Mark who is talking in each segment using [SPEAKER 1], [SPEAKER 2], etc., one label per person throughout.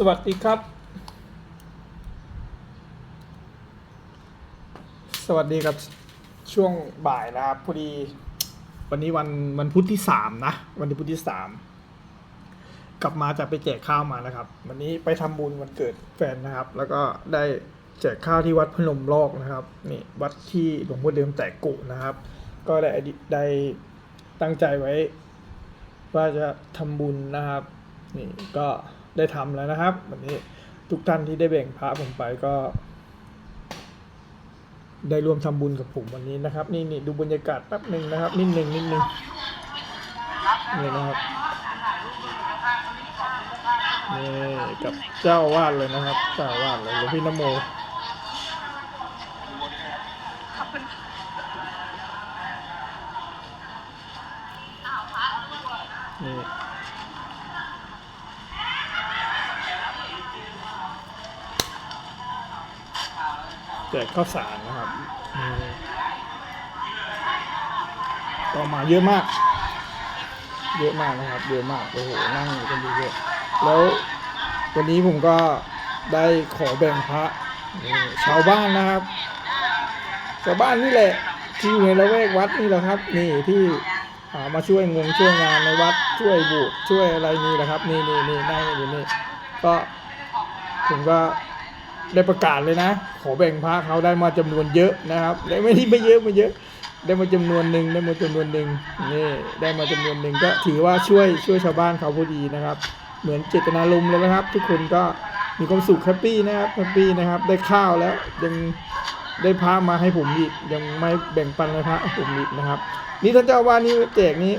[SPEAKER 1] สวัสดีครับ สวัสดีครับช่วงบ่ายนะครับพอดี วันนี้วันวันพุธที่สามนะ วันที่พุธที่สามกลับมาจากไปแจกข้าวมานะครับ วันนี้ไปทำบุญวันเกิดแฟนนะครับ แล้วก็ได้แจกข้าวที่วัดพนมลอกนะครับนี่วัดที่หลวงพ่อเดิมแตกกุนะครับ ก็ได้ได้ตั้งใจไว้ ว่าจะทำบุญนะครับ นี่ก็ ได้ทำแล้วนะครับ วันนี้ทุกท่านที่ได้แบ่งพระผมไปก็ ได้ร่วมทำบุญกับผมวันนี้นะครับ นี่นี่ดูบรรยากาศแป๊บหนึ่งนะครับ นิดหนึ่งนิดหนึ่งนี่นะครับนี่กับเจ้าวาดเลยนะครับเจ้าอาวาดเลยหลวงพี่นโม แจกข้าวสารนะครับนี่ก็มาเยอะมาก เยอะมากนะครับ เยอะมากโอ้โหนั่งกันดูเยอะแล้ววันนี้ผมก็ได้ขอแบ่งพระชาวบ้านนะครับชาวบ้านนี่แหละที่อยู่ในละแวกวัดนี่แหละครับ นี่ที่ามาช่วยงงช่วยงานในวัดช่วยบุช่วยอะไรนี่แหละครับ นี่นี่นี่นั่งอยู่นี่ก็ผมก็ ได้ประกาศเลยนะ ขอแบ่งพระเขาได้มาจำนวนเยอะนะครับได้ไม่ที่ไม่เยอะไม่เยอะ ได้มาจำนวนหนึ่งได้มาจำนวนหนึ่งนี่ได้มาจำนวนหนึ่งก็ถือว่าช่วยช่วยชาวบ้านเขาพอดีนะครับ เหมือนเจตนารมเลยนะครับ ทุกคนก็มีความสุขแฮปปี้นะครับแฮปปี้นะครับ ได้ข้าวแล้วยังได้พระมาให้ผมอีกยังไม่แบ่งปันเลยพระผมอีกนะครับ นี่ท่านเจ้าว่านี่แจกนี้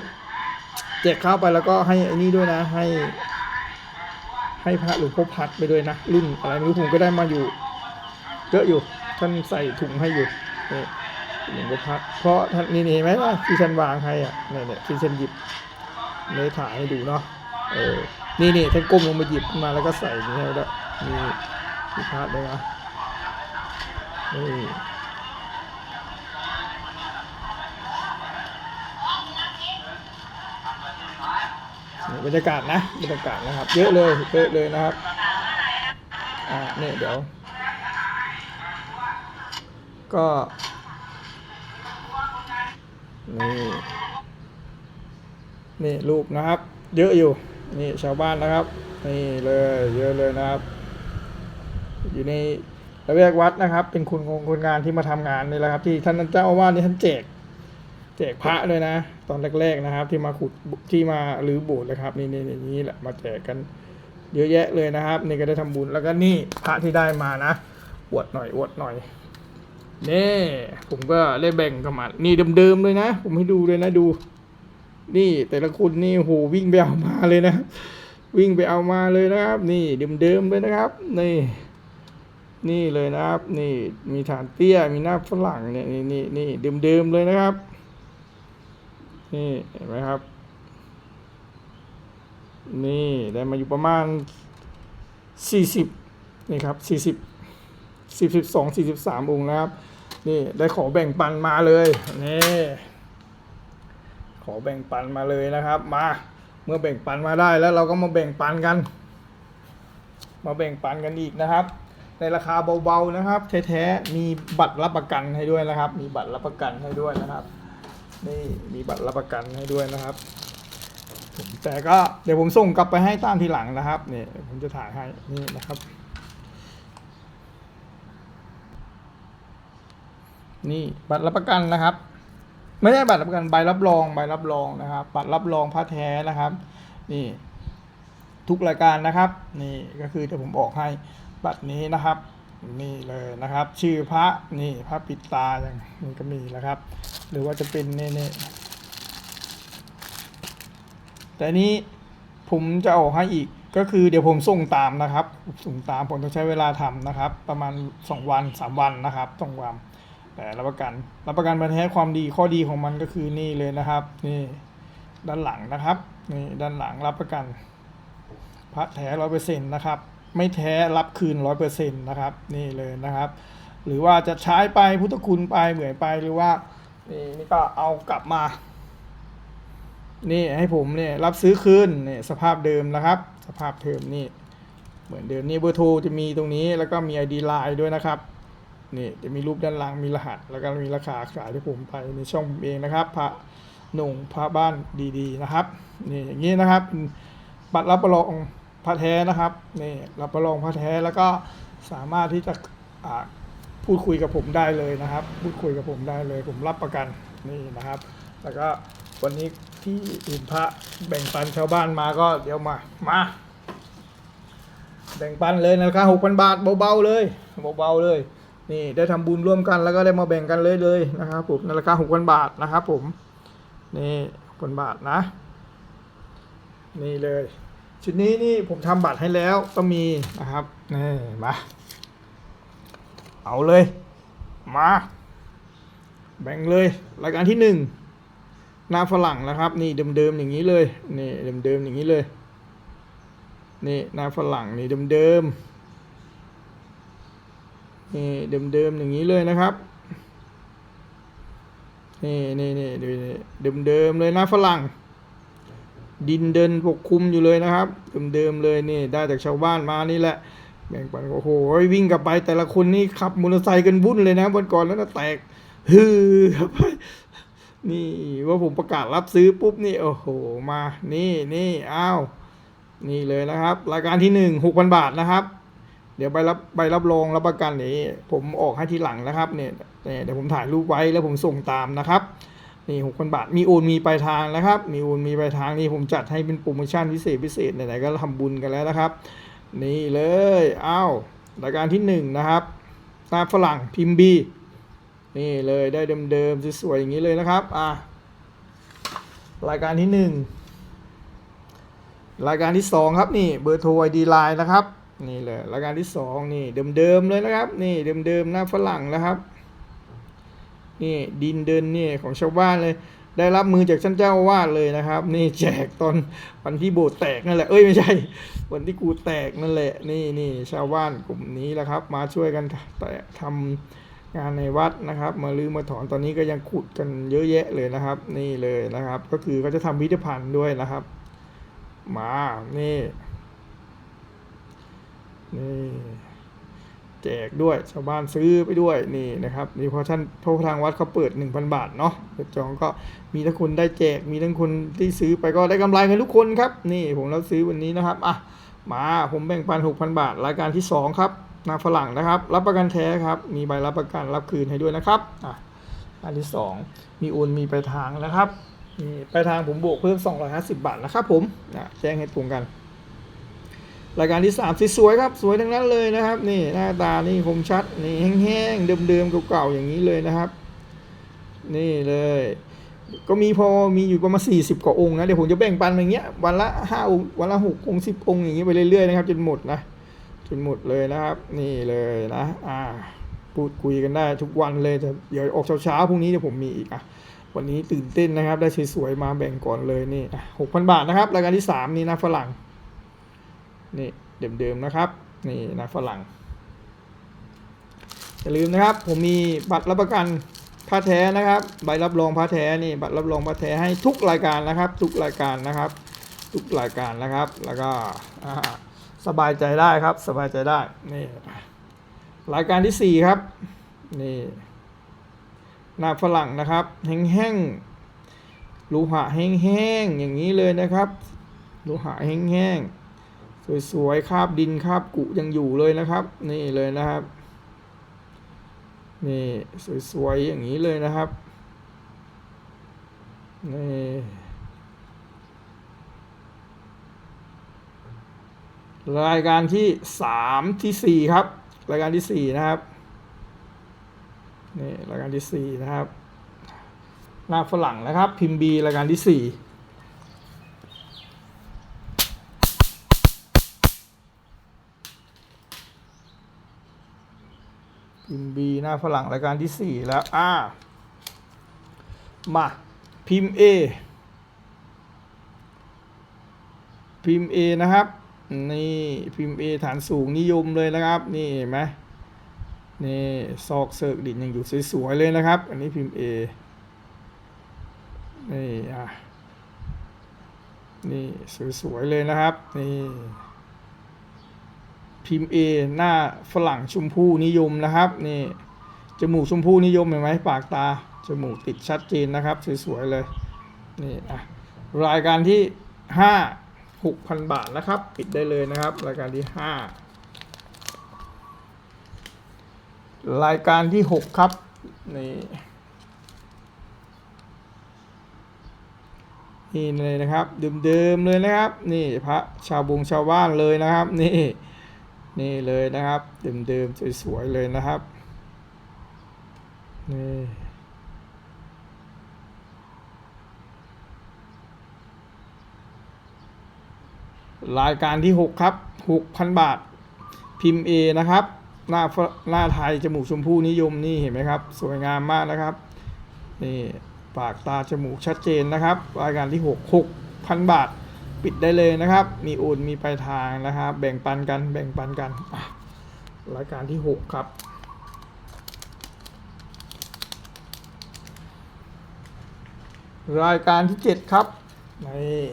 [SPEAKER 1] แจกข้าวไปแล้วก็ให้อ้นี่ด้วยนะให้ ให้พระหลวงพ่อพัดไปด้วยนะรุ่นอะไรไม่รู้ผมก็ได้มาอยู่เยอะอยู่ท่านใส่ถุงให้อยู่นี่หลวงพ่อพัดเพราะท่านนี่นี่เห็นไหมว่าที่ฉันวางให้อะเนี่ยเนี่ยที่ฉันหยิบในถ่ายให้ดูเนาะเออนี่นี่ท่านก้มลงมาหยิบมาแล้วก็ใส่นี่แล้วมีพัดเลยนะนี่ บรรยากาศนะบรรยากาศนะครับ เยอะเลยเยอะเลยนะครับอ่าเนี่ยเดี๋ยว ก็นี่นี่รูปนะครับ เยอะอยู่นี่ชาวบ้านนะครับ นี่เลยเยอะเลยนะครับ อยู่ในระแวกวัดนะครับ เป็นคุณงงคนงานที่มาทำงานนี่แหละครับ ที่ท่านเจ้าอาวาสนี่ท่านแจก แจกพระเลยนะ ตอนแรกๆนะครับ ที่มาขุดที่มาหรือโบสถ์เลยครับ นี่นี่นี่แหละมาแจกกันเยอะแยะเลยนะครับ นี่ก็ได้ทำบุญแล้วก็นี่พระที่ได้มานะอวดหน่อยอวดหน่อยนี่ผมก็ได้แบ่งกันมานี่เดิมๆเลยนะ ผมให้ดูเลยนะดู นี่แต่ละคนนี่โหวิ่งไปเอามาเลยนะ วิ่งไปเอามาเลยนะครับ นี่เดิมๆเลยนะครับ นี่ นี่เลยนะครับ นี่มีฐานเตี้ยมีหน้าฝรั่งเนี่ยนี่นี่นี่เดิมๆเลยนะครับ นี่เห็นไหมครับ นี่ได้มาอยู่ประมาณสี่สิบนี่ครับสี่สิบสิบสิบสองสี่สิบสามองค์นะครับ นี่ได้ขอแบ่งปันมาเลย นี่ ขอแบ่งปันมาเลยนะครับ มา เมื่อแบ่งปันมาได้แล้วเราก็มาแบ่งปันกัน มาแบ่งปันกันอีกนะครับในราคาเบาๆนะครับ แท้ๆ มีบัตรรับประกันให้ด้วยนะครับ มีบัตรรับประกันให้ด้วยนะครับ นี่มีบัตรรับประกันให้ด้วยนะครับ แต่ก็เดี๋ยวผมส่งกลับไปให้ตามทีหลังนะครับนี่ผมจะถ่ายให้นี่นะครับ นี่บัตรรับประกันนะครับ ไม่ใช่บัตรรับประกันใบรับรองใบรับรองนะครับ บัตรรับรองพระแท้นะครับ นี่ ทุกรายการนะครับ นี่ก็คือเดี๋ยวผมออกให้บัตรนี้นะครับ นี่เลยนะครับ ชื่อพระนี่พระปิดตาอย่างนี้ก็มีแล้วครับ หรือว่าจะเป็นนี่นี่แต่นี้ผมจะออกให้อีกก็คือเดี๋ยวผมส่งตามนะครับ ส่งตามผมต้องใช้เวลาทำนะครับ ประมาณ 2 วัน 3 วันนะครับต้องวางแต่รับประกันรับประกันมาแท้ความดีข้อดีของมันก็คือนี่เลยนะครับ นี่ด้านหลังนะครับนี่ด้านหลังรับประกันพระแท้ร้อยเปอร์เซ็นต์นะครับ ไม่แท้รับคืนร้อยเปอร์เซ็นต์นะครับ นี่เลยนะครับ หรือว่าจะใช้ไปพุทธคุณไปเหมือนไปหรือว่านี่นี่ก็เอากลับมา นี่ให้ผมเนี่ยรับซื้อคืนเนี่ยสภาพเดิมนะครับ สภาพเดิมนี่เหมือนเดิมนี่เบอร์โทรจะมีตรงนี้แล้วก็มี ID Line ด้วยนะครับนี่จะมีรูปด้านหลังมีรหัส แล้วก็มีราคาขายที่ผมไปในช่องผมเองนะครับพระหนุ่งพระบ้านดีๆนะครับนี่อย่างนี้นะครับป็นบัตรรับรอง พระแท้นะครับนี่รับระลองพระแท้แล้วก็สามารถที่จะพูดคุยกับผมได้เลยนะครับ พูดคุยกับผมได้เลย ผมรับประกันนี่นะครับ แล้วก็วันนี้ที่อื่นพระแบ่งปันชาวบ้านมาก็เดี๋ยวมามาแบ่งปันเลยนะครับหกพันบาทเบาๆเลยเบาๆเลย นี่ได้ทำบุญร่วมกันแล้วก็ได้มาแบ่งกันเลยเลยนะครับผมในราคาหกพันบาทนะครับผมนี่หกพันบาทนะ นี่เลย ชุดนี้นี่ผมทำบัตรให้แล้วก็มีนะครับนี่มาเอาเลย มา แบ่งเลยรายการที่หนึ่งหน้าฝรั่งนะครับ นี่เดิมๆอย่างนี้เลยนี่เดิมๆอย่างนี้เลยนี่หน้าฝรั่งนี่เดิมๆนี่เดิมๆอย่างนี้เลยนะครับนี่นี่นี่ดูนี่เดิมๆเลยหน้าฝรั่ง ดินเดินปกคลุมอยู่เลยนะครับเดิมๆเลยนี่ได้จากชาวบ้านมานี่แหละแบ่งปันโอ้โหวิ่งกลับไปแต่ละคนนี่ขับมอเตอร์ไซค์กันวุ่นเลยนะวันก่อนแล้วนะแตกฮือครับไปนี่ว่าผมประกาศรับซื้อปุ๊บนี่โอ้โหมานี่นี่อ้าวนี่เลยนะครับ รายการที่หนึ่งหกพันบาทนะครับ เดี๋ยวใบรับใบรับรองรับประกันนี้ผมออกให้ทีหลังนะครับนี่ยเนี่ยเดี๋ยวผมถ่ายรูปไว้แล้วผมส่งตามนะครับ นี่หกพันบาท มีโอนมีปลายทางนะครับ มีโอนมีปลายทางนี่ผมจัดให้เป็นโปรโมชั่นพิเศษพิเศษไหนๆก็ทำบุญกันแล้วนะครับ นี่เลยอ้าวรายการที่หนึ่งนะครับหน้าฝรั่งพิมพ์บีนี่เลยได้เดิมๆสวยๆอย่างนี้เลยนะครับอะรายการที่หนึ่งรายการที่สองครับนี่เบอร์โทรไอดีไลน์นะครับนี่เลยรายการที่สองนี่เดิมๆเลยนะครับ นี่เดิมๆหน้าฝรั่งนะครับ นี่ดินเดินนี่ของชาวบ้านเลย ได้รับมือจากท่านเจ้าวาสเลยนะครับ นี่แจกตอนวันที่โบสถ์แตกนั่นแหละเอ้ยไม่ใช่ วันที่กูแตกนั่นแหละ นี่นี่ชาวบ้านกลุ่มนี้แหละครับ มาช่วยกันแต่ทำงานในวัดนะครับ มาลื้อมาถอนตอนนี้ก็ยังขุดกันเยอะแยะเลยนะครับ นี่เลยนะครับ ก็คือก็จะทำพิพิธภัณฑ์ด้วยนะครับ มานี่นี่ แจกด้วยชาวบ้านซื้อไปด้วยนี่นะครับนี่เพราะท่านเพราะทางวัดเขาเปิด 1,000 บาทเนาะเปิดจองก็มีทั้งคนได้แจกมีทั้งคนที่ซื้อไปก็ได้กำไรกันทุกคนครับ นี่ผมเรับซื้อวันนี้นะครับอะมาผมแบ่งปัน6,000 บาท รายการที่ 2 ครับนาฝรั่งนะครับ รับประกันแท้ครับ มีใบรับประกันรับคืนให้ด้วยนะครับอะอันที่ 2 มีโอนมีปลายทางนะครับนี่ปลายทางผมบวกเพิ่ม 250 บาทนะครับผมนะแจ้งให้ตรงกัน รายการที่ 3 สวยๆครับ สวยทั้งนั้นเลยนะครับ นี่หน้าตานี่คมชัด นี่แห้งๆ เดิมๆ เก่าๆ อย่างนี้เลยนะครับ นี่เลย ก็มีพอมีอยู่ประมาณ 40 กว่าองค์นะ เดี๋ยวผมจะแบ่งปันอย่างเงี้ย วันละ 5 องค์ วันละ 6 องค์ 10 องค์ อย่างนี้ยไปเรื่อยๆ นะครับ จนหมดนะ จนหมดเลยนะครับ นี่เลยนะ อ่า พูดคุยกันได้ทุกวันเลยแต่เดี๋ยวออกเช้าๆ พรุ่งนี้เดี๋ยวผมมีอีกอะวันนี้ตื่นเต้นนะครับ ได้สวยๆ มาแบ่งก่อนเลยนี่หกพันบาทนะครับ รายการที่สามนี่นะฝรั่ง นี่เดิมๆนะครับ นี่นะฝรั่ง อย่าลืมนะครับ ผมมีบัตรรับประกันผ้าแท้นะครับ ใบรับรองผ้าแท้นี่บัตรรับรองผ้าแท้ให้ทุกรายการนะครับ ทุกรายการนะครับ ทุกรายการนะครับ แล้วก็สบายใจได้ครับ สบายใจได้นี่รายการที่สี่ครับนี่หน้าฝรั่งนะครับ แห้งๆลูหะแห้งๆอย่างนี้เลยนะครับลูหะแห้งๆ สวยๆคราบดินคราบกุยังอยู่เลยนะครับ นี่เลยนะครับ นี่สวยๆอย่างนี้เลยนะครับ นี่รายการที่สามที่สี่ครับ รายการที่สี่นะครับนี่รายการที่สี่นะครับหน้าฝรั่งนะครับ พิมพ์บีรายการที่สี่ พิมพ์บีหน้าฝรั่งรายการที่สี่แล้ว อ่า มา พิมพ์ A พิมพ์ A นะครับ นี่พิมพ์ A ฐานสูงนิยมเลยนะครับ นี่เห็นไหมนี่ซอกเซิร์กดินยังอยู่สวยๆเลยนะครับ อันนี้พิมพ์ A นี่อะนี่สวยๆเลยนะครับ นี่ พิมพ์ A หน้าฝรั่งชมพู่นิยมนะครับนี่จมูกชมพู่นิยมเห็นไหมปากตาจมูกติดชัดเจนนะครับสวยๆเลยนี่อะรายการที่ห้าหกพันบาทนะครับ ปิดได้เลยนะครับ รายการที่ห้ารายการที่หกครับนี่นี่เลยนะครับเดิมๆเลยนะครับ นี่พระชาวบงชาวบ้านเลยนะครับ นี่ นี่เลยนะครับเดิมๆสวยๆเลยนะครับนี่รายการที่ 6 ครับ 6,000 บาท พิมพ์ A นะครับ หน้าฝหน้าไทย จมูกชมพู่นิยมนี่เห็นไหมครับ สวยงามมากนะครับ นี่ ปากตาจมูกชัดเจนนะครับ รายการที่ 6 6,000 บาท ปิดได้เลยนะครับ มีโอนมีปลายทางนะครับ แบ่งปันกันแบ่งปันกันรายการที่ 6 ครับรายการที่ 7 ครับนี่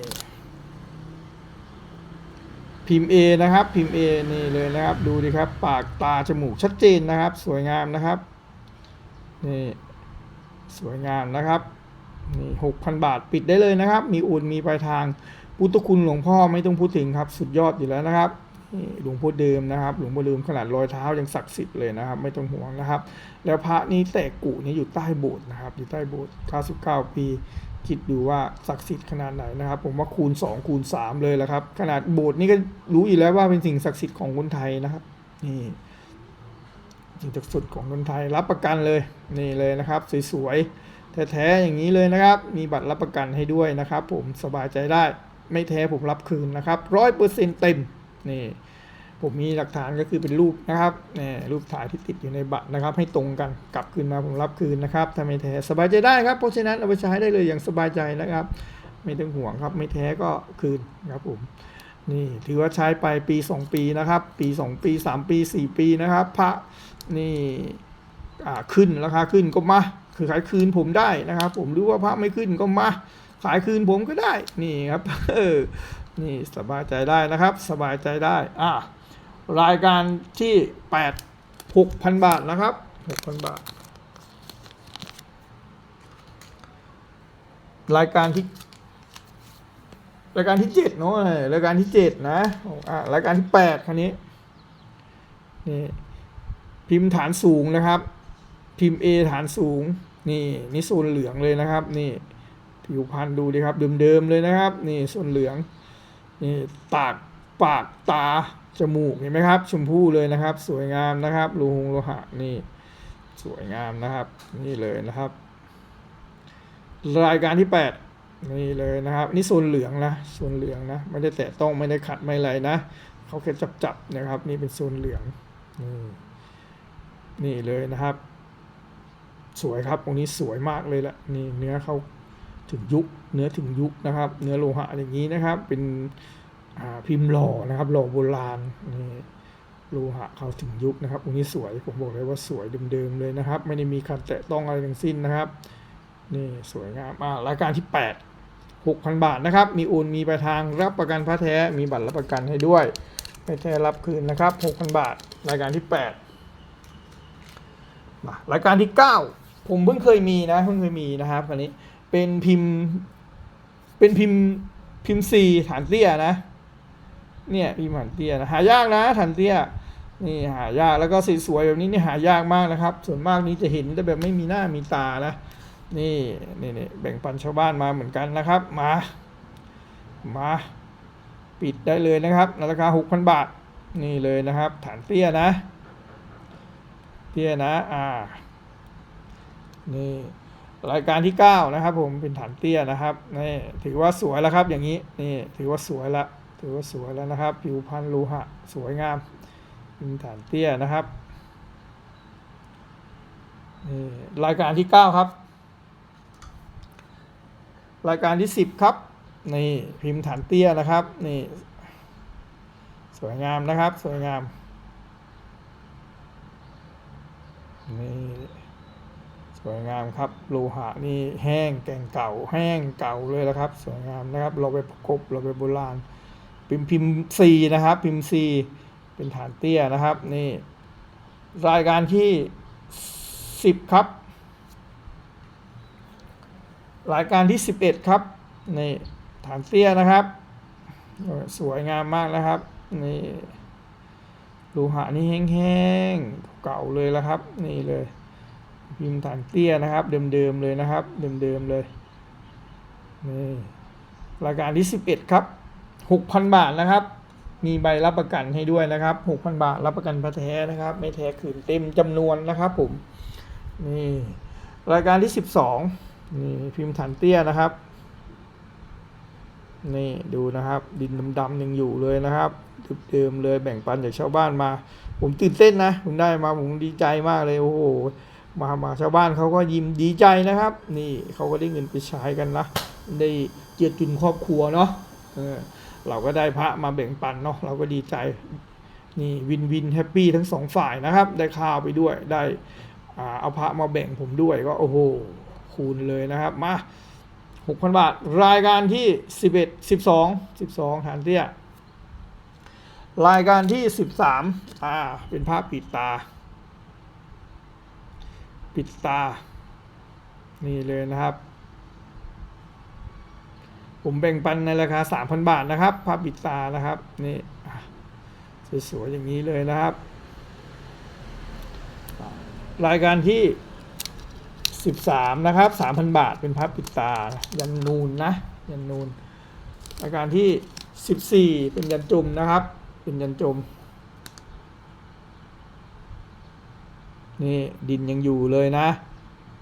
[SPEAKER 1] พิมพ์ A นะครับ พิมพ์ A นี่เลยนะครับ ดูดิครับ ปากตาจมูกชัดเจนนะครับ สวยงามนะครับ นี่ สวยงามนะครับ นี่หกพันบาทปิดได้เลยนะครับ มีอุ่นมีปลายทาง พุทธคุณหลวงพ่อไม่ต้องพูดถึงครับ สุดยอดอยู่แล้วนะครับหลวงพ่อเดิมนะครับ หลวงพ่อเดิมขนาดรอยเท้ายังศักดิ์สิทธิ์เลยนะครับ ไม่ต้องห่วงนะครับ แล้วพระนี้แตกกุนี่อยู่ใต้โบสถ์นะครับ อยู่ใต้โบสถ์99 ปี คิดดูว่าศักดิ์สิทธิ์ขนาดไหนนะครับ ผมว่าคูณ 2 คูณ 3 เลยละครับ ขนาดโบสถ์นี่ก็รู้อยู่แล้วว่าเป็นสิ่งศักดิ์สิทธิ์ของคนไทยนะครับนี่สิ่งศักดิ์สิทธิ์ของคนไทยรับประกันเลยนี่เลยนะครับสวยๆแท้ๆอย่างนี้เลยนะครับ มีบัตรรับประกันให้ด้วยนะครับ ผมสบายใจได้ ไม่แท้ผมรับคืนนะครับร้อยเปอร์เซ็นต์เต็มนี่ผมมีหลักฐานก็คือเป็นรูปนะครับนี่รูปถ่ายที่ติดอยู่ในบัตรนะครับ ให้ตรงกันกลับคืนมาผมรับคืนนะครับถ้าไม่แท้สบายใจได้ครับเพราะฉะนั้นเอาไปใช้ได้เลยอย่างสบายใจนะครับ ไม่ต้องห่วงครับ ไม่แท้ก็คืนครับผมนี่ถือว่าใช้ไปปี 2 ปีนะครับ ปี 2 ปี 3 ปี 4 ปีนะครับ พระนี่ขึ้นราคาขึ้นก็มาคือขายคืนผมได้นะครับ ผมหรือว่าพระไม่ขึ้นก็มา ขายคืนผมก็ได้นี่ครับเออนี่สบายใจได้นะครับ สบายใจได้อะรายการที่8 6,000บาทนะครับ6,000บาท รายการที่รายการที่7เนาะรายการที่7นะอ่ารายการที่8คันนี้นี่พิมพ์ฐานสูงนะครับ พิมพ์ A ฐานสูง นี่นี่โซนเหลืองเลยนะครับ นี่ ผิวพรรณดูดิครับเดิมๆเลยนะครับ นี่โซนเหลืองนี่ปากปากตาจมูกเห็นไหมครับ ชมพู่เลยนะครับ สวยงามนะครับโลหงโลหะนี่สวยงามนะครับ นี่เลยนะครับ รายการที่ 8 นี่เลยนะครับ นี่โซนเหลืองนะโซนเหลืองนะ ไม่ได้แตะต้องไม่ได้ขัดไม่อะไรนะเขาแค่จับจับๆนะครับ นี่เป็นโซนเหลืองนี่นี่เลยนะครับ สวยครับตรงนี้สวยมากเลยแหละนี่เนื้อเขา ถึงยุคเนื้อถึงยุคนะครับ เนื้อโลหะอย่างนี้นะครับ เป็นพิมพ์หล่อนะครับ หล่อโบราณนี่โลหะเขาถึงยุคนะครับองค์นี้สวยผมบอกเลยว่าสวยเดิมๆเลยนะครับ ไม่ได้มีการแตะต้องอะไรทั้งสิ้นนะครับนี่สวยงามอ่ารายการที่ 8 6,000 บาทนะครับ มีโอนมีปลายทางรับประกันพระแท้มีบัตรรับประกันให้ด้วยไม่แท้รับคืนนะครับ 6,000 บาท รายการที่ 8 มารายการที่ 9 ผมเพิ่งเคยมีนะเพิ่งเคยมีนะครับอันนี้ เป็นพิมพ์ เป็นพิมพ์พิมพ์ซีฐานเตี้ยนะ เนี่ยพิมพ์ฐานเตี้ยนะหายากนะฐานเตี้ยนี่หายากแล้วก็สวยๆแบบนี้นี่หายากมากนะครับ ส่วนมากนี้จะเห็นแต่แบบไม่มีหน้ามีตานะนี่นี่นี่แบ่งปันชาวบ้านมาเหมือนกันนะครับมามาปิดได้เลยนะครับในราคา6,000บาทนี่เลยนะครับ ฐานเตี้ยนะ เตี้ยนะอ่านี่ รายการที่ 9 นะครับ ผมเป็นฐานเตี้ยนะครับนี่ถือว่าสวยแล้วครับอย่างนี้นี่ถือว่าสวยละถือว่าสวยแล้วนะครับ ผิวพรรณโลหะสวยงามเป็นฐานเตี้ยนะครับนี่รายการที่ 9 ครับ รายการที่ 10 ครับนี่พิมพ์ฐานเตี้ยนะครับนี่สวยงามนะครับ สวยงามนี่ วยงามครับโลหะนี่แห้งแก่งเก่า แห้งเก่าเลยนะครับ สวยงามนะครับ เราไปประกบเราไปโบราณ พิมพ์พิมพ์ซีนะครับ พิมพ์ซีเป็นฐานเตี้ยนะครับ นี่ รายการที่สิบครับ รายการที่สิบเอ็ดครับนี่ฐานเตี้ยนะครับ สวยงามมากนะครับนี่โลหะนี่แห้งๆเก่าเลยแล้วครับ นี่เลย พิมพ์ฐานเตี้ยนะครับ เดิมๆเลยนะครับ เดิมๆเลยนี่รายการที่ 11 ครับ 6,000 บาทนะครับ มีใบรับประกันให้ด้วยนะครับ 6,000 บาทรับประกันพระแท้นะครับ ไม่แท้คืนเต็มจำนวนนะครับผมนี่รายการที่ 12นี่พิมพ์ฐานเตี้ยนะครับนี่ดูนะครับ ดินดำๆยังอยู่เลยนะครับเดิมๆเลยแบ่งปันจากชาวบ้านมา ผมตื่นเต้นนะ ผมได้มาผมดีใจมากเลยโอ้โห มามาชาวบ้านเขาก็ยิ้มดีใจนะครับ นี่เขาก็ได้เงินไปใช้กันนะได้เจียดจุนครอบครัวเนาะเออเราก็ได้พระมาแบ่งปันเนาะเราก็ดีใจนี่วินวินแฮปปี้ทั้งสองฝ่ายนะครับ ได้ข้าวไปด้วยได้อาเอาพระมาแบ่งผมด้วยก็โอ้โหคูณเลยนะครับมา6,000บาท รายการที่11 12 12ฐานเตี้ยรายการที่13อ่าเป็นภาพปิดตา ปิดตา นี่เลยนะครับ ผมแบ่งปันในราคา 3,000 บาทนะครับภาพปิดตานะครับ นี่สวยๆอย่างนี้เลยนะครับ รายการที่ 13 นะครับ 3,000 บาทเป็นพับปิดตา ยันนูนนะ ยันนูน รายการที่ 14 เป็นยันจุมนะครับ เป็นยันจุม นี่ดินยังอยู่เลยนะ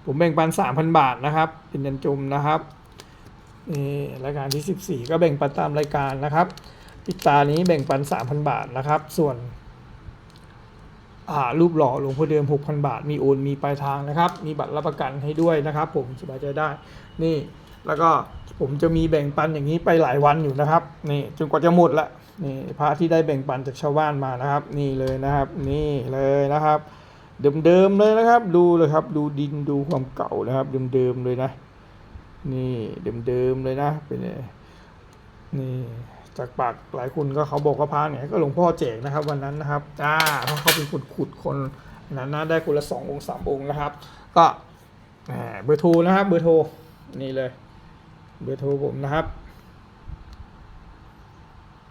[SPEAKER 1] ผมแบ่งปัน 3,000 บาทนะครับ เป็นยันจุมนะครับนี่รายการที่ 14 ก็แบ่งปันตามรายการนะครับปิตานี้แบ่งปัน 3,000 บาทนะครับ ส่วนอ่ารูปหล่อหลวงพ่อเดิม 6,000 บาท มีโอนมีปลายทางนะครับ มีบัตรรับประกันให้ด้วยนะครับ ผมสบายใจได้ นี่แล้วก็ผมจะมีแบ่งปันอย่างนี้ไปหลายวันอยู่นะครับนี่จนกว่าจะหมดละนี่พระที่ได้แบ่งปันจากชาวบ้านมานะครับ นี่เลยนะครับ นี่เลยนะครับ เดิมๆเลยนะครับ ดูเลยครับ ดูดินดูความเก่านะครับ เดิมๆเลยนะ นี่เดิมๆเลยนะ เป็นนี่จากปากหลายคนก็เขาบอกว่าพระเนี่ยก็หลวงพ่อแจกนะครับ วันนั้นนะครับอ่าเพราะเขาเป็นคนขุดคนนั้นนะได้คนละสององค์สามองค์นะครับ ก็เบอร์โทรนะครับ เบอร์โทรนี่เลย เบอร์โทรผมนะครับ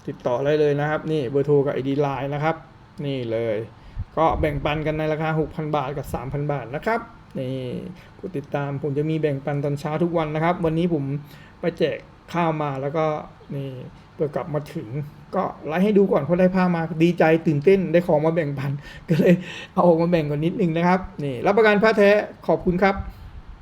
[SPEAKER 1] ติดต่อได้เลยนะครับ นี่เบอร์โทรกับไอดีไลน์นะครับ นี่เลย ก็แบ่งปันกันในราคา 6,000 บาทกับ 3,000 บาทนะครับนี่กดติดตามผมจะมีแบ่งปันตอนเช้าทุกวันนะครับ วันนี้ผมไปแจกข้าวมาแล้วก็นี่เปิดกลับมาถึง ก็ไลฟ์ให้ดูก่อนเพราะได้ผ้ามาดีใจตื่นเต้นได้ของมาแบ่งปัน ก็เลยเอาออกมาแบ่งก่อนนิดนึงนะครับนี่รับประกันผ้าแท้ขอบคุณครับ